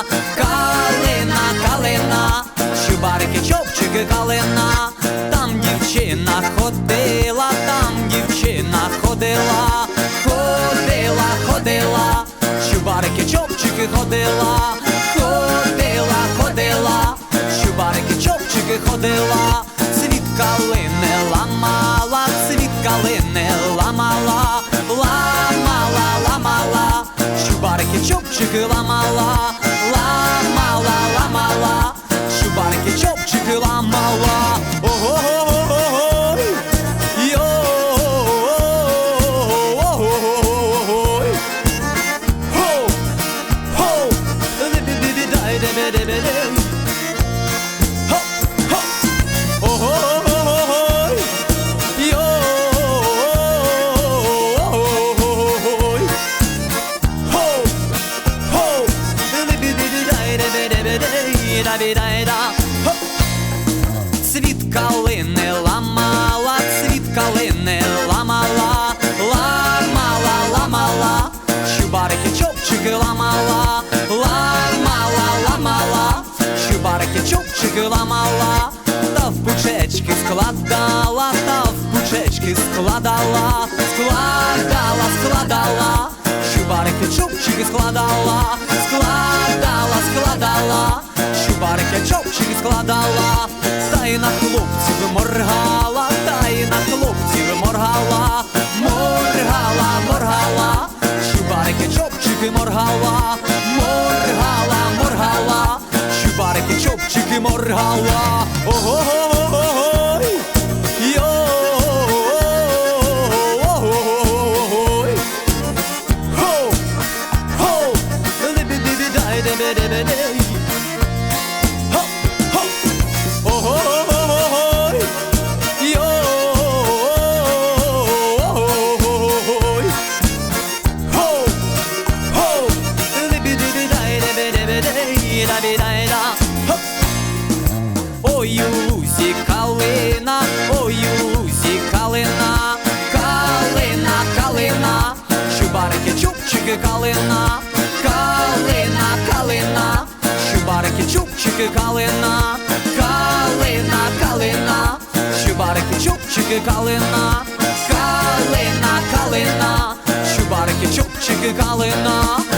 калина, калина, калина, Чубарики, чопчики, калина, там дівчина ходила, там дівчина ходила, ходила, ходила, Чубарики, чопчики ходила. hava Ohohohohoy Yo Ohohohohoy Ho Ho Day de de de de da bi da da в складала, складала, складала, чубарики, чопчики складала, складала, складала, чубарики, чопчики складала, та й на хлопців моргала, та й на хлопців моргала, моргала, моргала, чубарики, чопчики моргала, моргала, моргала, чубарики, чопчики моргала. Ого-го-го-го-го. debe debe dey Ho ho Oh ho ho ho ho Yo Ho ho Libi dibi day debe debe dey Da bi day da Ho Ой, Юзі, калина, ой, Юзі, калина, калина, калина, чубарики. Чубчики, калина, калина, калина, чубарики, чубчики, калина, калина, калина, чубарики, чубчики, калина.